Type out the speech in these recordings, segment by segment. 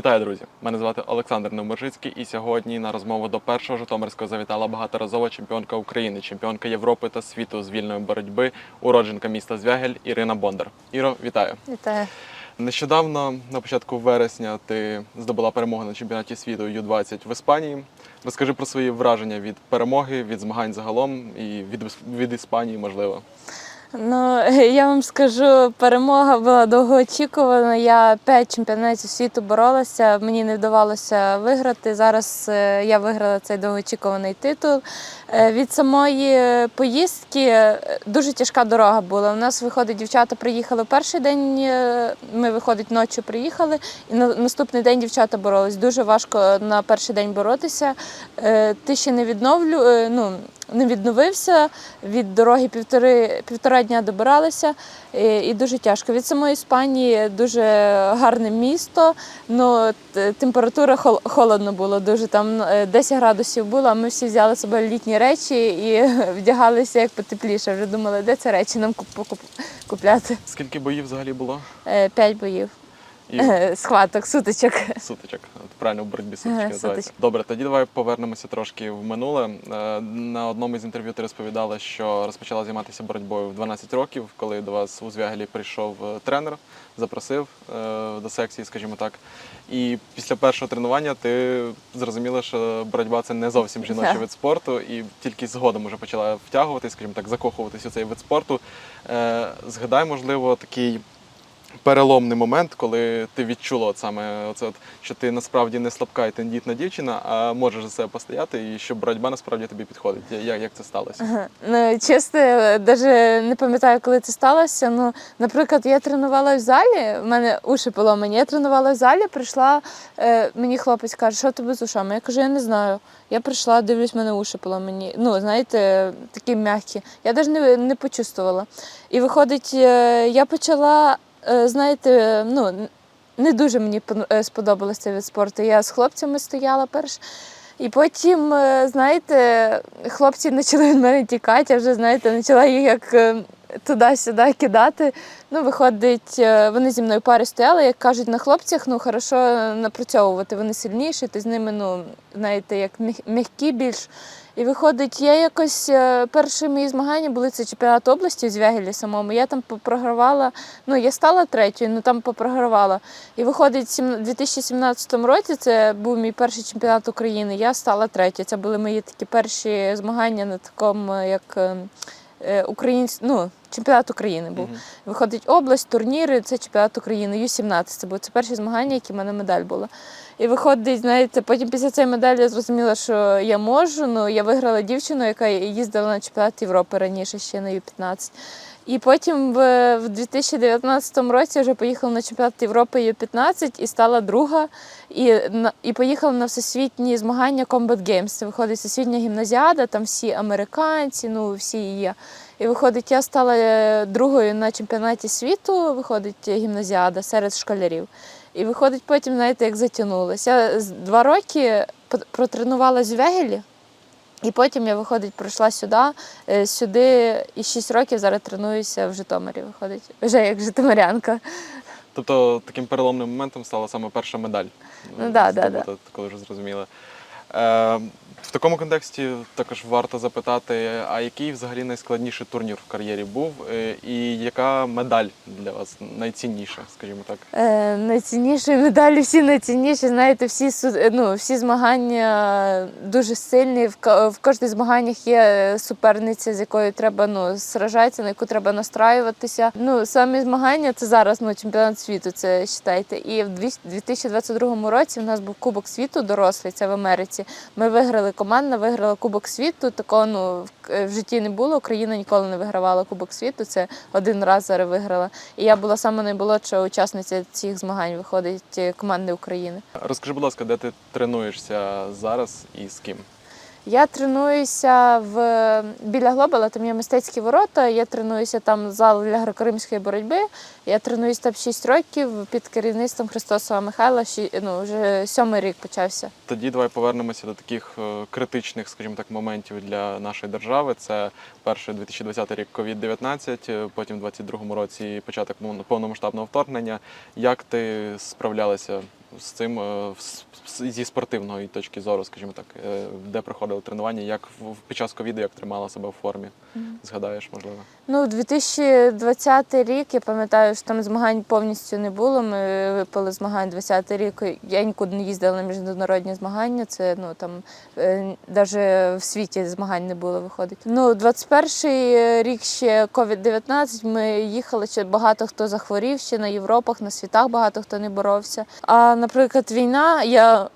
Вітаю, друзі! Мене звати Олександр Невмержицький, і сьогодні на розмову до першого Житомирського завітала багаторазова чемпіонка України, чемпіонка Європи та світу з вільної боротьби, уродженка міста Звягель Ірина Бондар. Іро, вітаю! Вітаю. Нещодавно, на початку вересня, ти здобула перемогу на чемпіонаті світу Ю-20 в Іспанії. Розкажи про свої враження від перемоги, від змагань загалом і від, від Іспанії, можливо. Ну, я вам скажу, перемога була довгоочікувана. Я п'ять чемпіонатів світу боролася, мені не вдавалося виграти. Зараз е, я виграла цей довгоочікуваний титул. Е, Від самої поїздки е, дуже тяжка дорога була. У нас виходить, дівчата приїхали перший день. Ми виходить ночі приїхали, і на наступний день дівчата боролись. Дуже важко на перший день боротися. Ти ще не відновлю. Ну, не відновився. Від дороги півтори, півтора дня добиралися і, і дуже тяжко. Від самої Іспанії дуже гарне місто, але температура хол- холодно було дуже. Там е, 10 градусів було, а ми всі взяли собою літні речі і вдягалися як потепліше. Вже думали, де це речі нам куп- куп- купляти. Скільки боїв взагалі було? Е, П'ять боїв. І Е, Схваток, сутичок. Сутичок, От правильно в боротьбі сутички називається. Добре, тоді давай повернемося трошки в минуле. Е, На одному із інтерв'ю ти розповідала, що розпочала займатися боротьбою в 12 років, коли до вас у Звягелі прийшов е, тренер, запросив е, до секції, скажімо так. І після першого тренування ти зрозуміла, що боротьба це не зовсім жіночий вид спорту, і тільки згодом уже почала втягувати, скажімо так, закохуватись у цей вид спорту. Е, Згадай, можливо, такий переломний момент, коли ти відчула от саме оце, от, що ти насправді не слабка і тендітна дівчина, а можеш за себе постояти, і що боротьба насправді тобі підходить. Як, як це сталося? Ну, чесно, навіть не пам'ятаю, коли це сталося. Ну, наприклад, я тренувала в залі, в мене уші поломані. Я тренувала в залі, прийшла, е, мені хлопець каже, що тебе з ушами? Я кажу, я не знаю. Я прийшла, дивлюсь, в мене уші поломані. Ну, знаєте, такі м'які. Я навіть не, не почувствувала. І виходить, е, я почала, знаєте, ну, не дуже мені е, сподобалося від спорту. Я з хлопцями стояла перш. І потім, е, знаєте, хлопці почали від мене тікати, я вже, знаєте, почала їх як е, туди-сюди кидати. Ну, виходить, е, вони зі мною в парі стояли, як кажуть, на хлопцях, ну, хорошо напрацьовувати, вони сильніші, ти з ними, ну, знаєте, як м'які більш. І виходить, я якось е, перші мої змагання були це чемпіонат області в Звягелі самому. Я там попрогравала, ну я стала третьою, ну там попрогравала. І виходить, у 2017 році це був мій перший чемпіонат України. Я стала третьою. Це були мої такі перші змагання на такому, як е, е, українсь... ну, чемпіонат України був. Мгм. Виходить область, турніри, це чемпіонат України, Ю-17. Це були це перші змагання, які в мене медаль була. І виходить, знаєте, потім після цієї медалі я зрозуміла, що я можу. Ну, я виграла дівчину, яка їздила на чемпіонат Європи раніше, ще на Ю-15. І потім в, в 2019 році вже поїхала на чемпіонат Європи Ю-15 і стала друга. І, і поїхала на всесвітні змагання Combat Games. Це виходить всесвітня гімназіада, там всі американці, ну всі є. І виходить, я стала е, другою на чемпіонаті світу, виходить гімназіада серед школярів. І виходить, потім, знаєте, як затягнулося. Я два роки протренувалась в Вегелі, і потім я, виходить, прийшла сюди, е, сюди і 6 років зараз тренуюся в Житомирі. Виходить, вже як житомирянка. Тобто таким переломним моментом стала саме перша медаль. Ну, да, да, да, коли вже зрозуміла. Е, в такому контексті також варто запитати, а який взагалі найскладніший турнір в кар'єрі був, е, і яка медаль для вас найцінніша, скажімо так? Е, найцінніші медалі, всі найцінніші. Знаєте, всі е, ну, всі змагання дуже сильні. В, в кожних змаганнях є суперниця, з якою треба ну, сражатися, на яку треба настраюватися. Ну, самі змагання це зараз ну, чемпіонат світу, це вважайте. І в дві- 2022 році в нас був Кубок світу дорослий, це в Америці. Ми виграли команда, виграла Кубок світу. Такого ну, в, в житті не було. Україна ніколи не вигравала Кубок світу. Це один раз зараз виграла. І я була саме найболодша учасниця цих змагань, виходить е, команди України. Розкажи, будь ласка, де ти тренуєшся зараз і з ким? Я тренуюся в біля Глобала, там є мистецькі ворота. Я тренуюся там зал для греко-римської боротьби. Я тренуюсь там 6 років під керівництвом Христосова Михайла. Щі- Ну, вже сьомий рік почався. Тоді давай повернемося до таких е, критичних, скажімо так, моментів для нашої держави. Це перший 2020 рік COVID-19, е, потім в 2022 році початок повномасштабного вторгнення. Як ти справлялася з цим е, зі спортивної точки зору, скажімо так, е, де проходили тренування, як в- під час ковіду, як тримала себе в формі? Згадаєш, можливо? Ну, 2020 рік, я пам'ятаю, що там змагань повністю не було. Ми випали змагань 20 рік. Я нікуди не їздила на міжнародні змагання. Це ну там навіть в світі змагань не було виходить. Ну, 21 рік ще COVID-19, Ми їхали ще багато хто захворів ще на Європах, на світах багато хто не боровся. А наприклад, війна, я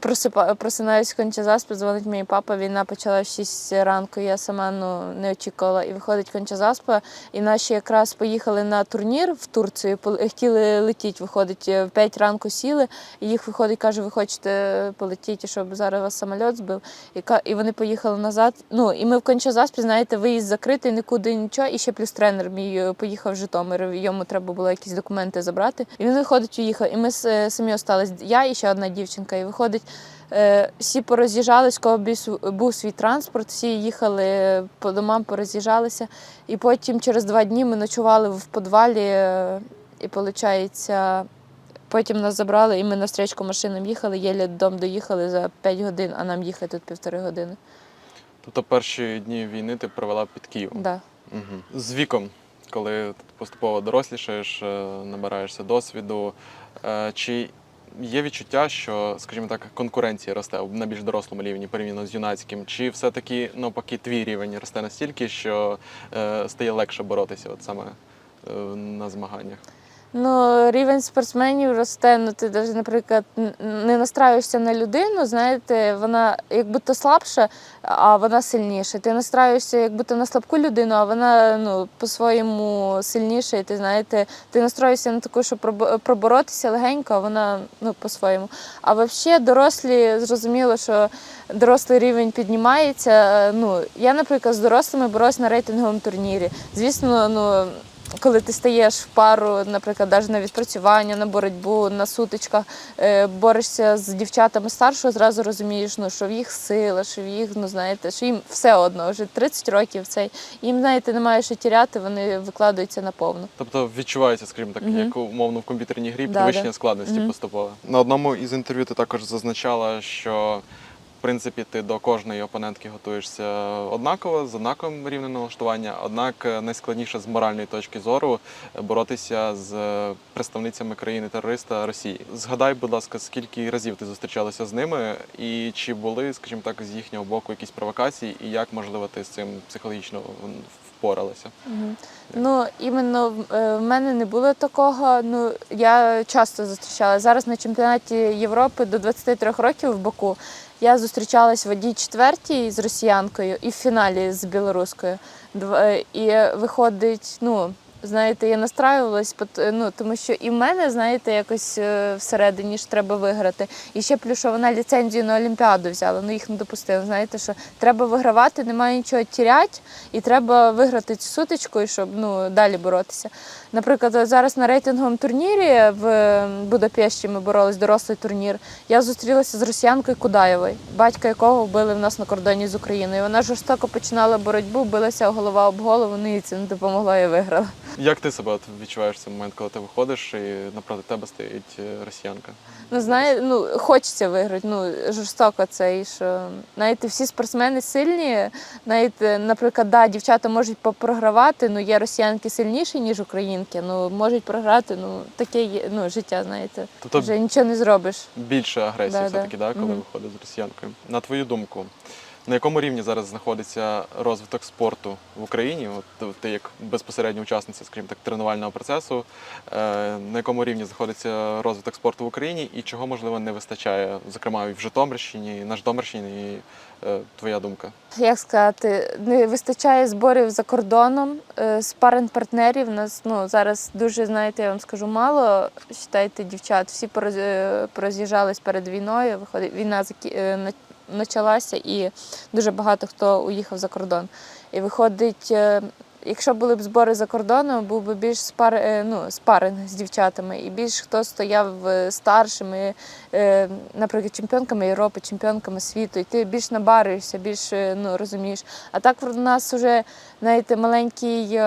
Просипа, просинаюсь в кончезаспі, дзвонить мій папа. Війна почала в 6 ранку. Я сама ну не очікувала. І виходить кончезаспа. І наші якраз поїхали на турнір в Турцію. Хотіли летіти. Виходить, в 5 ранку сіли. І їх виходить, каже, ви хочете полетіти, щоб зараз вас самоліт збив. І, і вони поїхали назад. Ну і ми в кончезаспі, знаєте, виїзд закритий, нікуди нічого. І ще плюс тренер мій е, поїхав в Житомир. Йому треба було якісь документи забрати. І він виходить, уїхав. І ми е, самі остались. Я і ще одна дівчинка. І виходить, е, всі пороз'їжджались, кого був свій транспорт, всі їхали по домам, пороз'їжджалися. І потім через два дні ми ночували в підвалі, е, і виходить. Потім нас забрали, і ми на стрічку машинам їхали, єлі додому доїхали за 5 годин, а нам їхати тут півтори години. Тобто перші дні війни ти провела під Києвом. Да. Угу. З віком, коли поступово дорослішаєш, е, набираєшся досвіду, е, чи є відчуття, що, скажімо так, конкуренція росте на більш дорослому рівні порівняно з юнацьким, чи все-таки навпаки твій рівень росте настільки, що е, стає легше боротися от саме е, на змаганнях? Ну, рівень спортсменів росте. Ну, ти навіть, наприклад, не настраюєшся на людину, знаєте, вона як будто слабша, а вона сильніша. Ти настраюєшся як будто на слабку людину, а вона ну, по-своєму сильніша. І ти знаєте, ти настроїшся на таку, щоб пробо- проборотися легенько, а вона ну, по-своєму. А взагалі дорослі зрозуміло, що дорослий рівень піднімається. Е, Ну, я, наприклад, з дорослими боролась на рейтинговому турнірі. Звісно, ну коли ти стаєш в пару, наприклад, навіть на відпрацювання, на боротьбу, на сутичках, е, борешся з дівчатами старшого, зразу розумієш, ну, що в їх сила, що в їх, ну знаєте, що їм все одно, вже 30 років цей. Їм, знаєте, немає що тіряти, вони викладаються наповну. Тобто відчувається, скажімо так, Мгм. як умовно в комп'ютерній грі підвищення да. складності Мгм. поступово. На одному із інтерв'ю ти також зазначала, що принципі ти до кожної опонентки готуєшся однаково, з однаковим рівнем налаштування. Однак е, найскладніше з моральної точки зору е, боротися з е, представницями країни-терориста Росії. Згадай, будь ласка, скільки разів ти зустрічалася з ними, і чи були, скажімо так, з їхнього боку якісь провокації, і як можливо ти з цим психологічно впоралася? Мгм. Ну, іменно в мене не було такого. Ну, я часто зустрічала. Зараз на чемпіонаті Європи до 23 років в Баку я зустрічалась в одній четвертій з росіянкою і в фіналі з білоруською. Е, І виходить, ну. Знаєте, я настраювалась, пот- ну тому що і в мене, знаєте, якось е, всередині ж треба виграти. І ще плюс, що вона ліцензію на Олімпіаду взяла, ну їх не допустили. Знаєте, що треба вигравати, немає нічого тірять, і треба виграти цю сутичку, і щоб ну, далі боротися. Наприклад, зараз на рейтинговому турнірі в Будапешті ми боролись дорослий турнір. Я зустрілася з росіянкою Кудаєвою, батька якого вбили в нас на кордоні з Україною. Вона жорстоко починала боротьбу, билася голова об голову, ну і це не допомогло і виграла. Як ти себе відчуваєш в цей момент, коли ти виходиш і напроти тебе стоїть е, росіянка? Ну, знає, ну хочеться виграти. Ну жорстоко це і що знаєте, всі спортсмени сильні. Знаєте, наприклад, да, дівчата можуть попрогравати, ну є росіянки сильніші, ніж українки. Ну можуть програти. Ну таке є ну, життя, знаєте. Тобто Вже нічого не зробиш. більше агресії Да, все-таки, да, коли Мгм. виходить з росіянкою. На твою думку, на якому рівні зараз знаходиться розвиток спорту в Україні? От ти як безпосередня учасниця, скажімо так, тренувального процесу, е, на якому рівні знаходиться розвиток спорту в Україні і чого можливо не вистачає, зокрема і в Житомирщині, і на Житомирщині, і е, твоя думка? Як сказати, не вистачає зборів за кордоном, е, спаринг партнерів. Нас ну зараз дуже знаєте, я вам скажу мало. Считайте, дівчат, всі пороз- пороз'їжджались перед війною. Виходить, війна почалася, і дуже багато хто уїхав за кордон. І виходить, е, якщо були б збори за кордоном, був би більш спар, е, ну, спаринг з дівчатами, і більш хто стояв е, старшими, наприклад, чемпіонками Європи, чемпіонками світу, і ти більш набаришся, більш ну, розумієш. А так в нас вже знаєте, маленький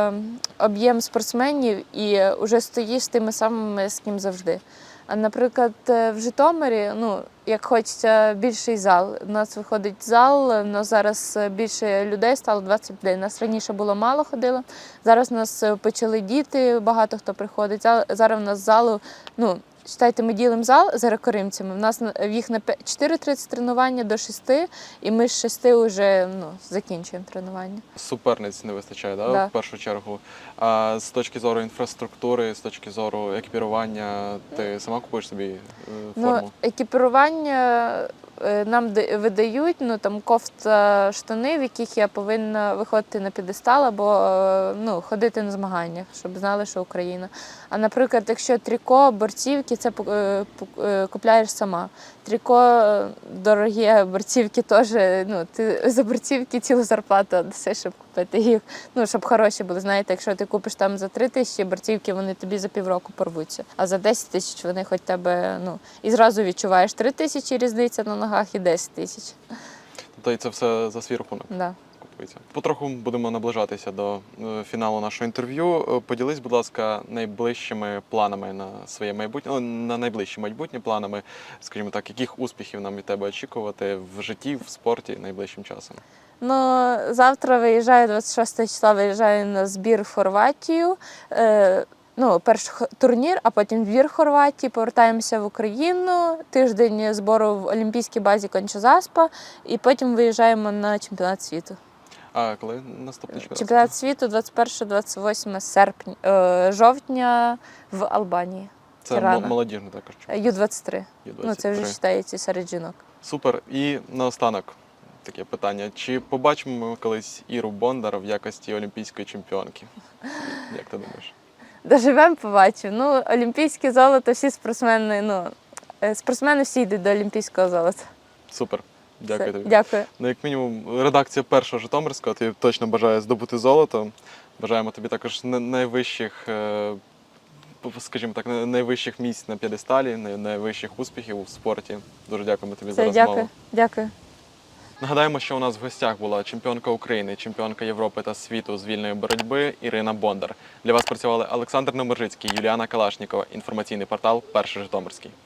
об'єм спортсменів і вже стоїш тими самими, з ким завжди. А наприклад, е, в Житомирі, ну як хочеться більший зал. У нас виходить зал, але зараз е, більше людей стало 20 людей. Нас раніше було мало ходило. Зараз у нас е, почали діти, багато хто приходить. Зараз у нас залу, ну. Читайте, ми ділимо зал за рекоримцями. У нас в їх на 4.30 тренування до 6, і ми з 6 вже ну, закінчуємо тренування. Суперниць не вистачає, да, Да. в першу чергу. А з точки зору інфраструктури, з точки зору екіпірування, ти сама купуєш собі е, форму? Ну, екіпірування нам видають, ну там кофта штани, в яких я повинна виходити на підестал або е, ну, ходити на змаганнях, щоб знали, що Україна. А наприклад, якщо тріко, борцівки, це е, е, купляєш сама. Тріко е, дорогі, борцівки теж. Ну, ти за борцівки цілу зарплату дасиш, щоб купити їх. Ну, щоб хороші були. Знаєте, якщо ти купиш там за 3 тисячі борцівки, вони тобі за півроку порвуться. А за 10 тисяч вони хоч тебе, ну, і зразу відчуваєш 3 тисячі різниця на ногах і 10 тисяч. Тобто і це все за свій рахунок Да. Купується. Потроху будемо наближатися до е, фіналу нашого інтерв'ю. Е, Поділись, будь ласка, найближчими планами на своє майбутнє, ну, на найближчі майбутні планами, скажімо так, яких успіхів нам від тебе очікувати в житті, в спорті найближчим часом? Ну, завтра виїжджаю 26 числа, виїжджаю на збір в Хорватію. Е, ну, перший турнір, а потім двір Хорватії. Повертаємося в Україну. Тиждень збору в Олімпійській базі Кончозаспа, і потім виїжджаємо на чемпіонат світу. А коли наступний чемпіонат? Чемпіонат світу 21-28 серпня, е, жовтня в Албанії. Це Тірана. молодіжний також Е, чемпіонат. Ю-23. Ну, це вже Ю-23. вважається серед жінок. Супер. І наостанок таке питання: чи побачимо ми колись Іру Бондар в якості олімпійської чемпіонки? Як ти думаєш? Доживемо, побачимо. Ну, олімпійське золото, всі спортсмени, ну, е, спортсмени всі йдуть до олімпійського золота. Супер. Дякую тобі. Дякую. Ну, як мінімум, редакція першого Житомирського тобі точно бажає здобути золото. Бажаємо тобі також найвищих, е, скажімо так, на- найвищих місць на п'єдесталі, най- найвищих успіхів у спорті. Дуже дякуємо тобі за Все, розмову. дякую. Дякую. Нагадаємо, що у нас в гостях була чемпіонка України, чемпіонка Європи та світу з вільної боротьби Ірина Бондар. Для вас працювали Олександр Номержицький, Юліана Калашнікова. Інформаційний портал Перший Житомирський.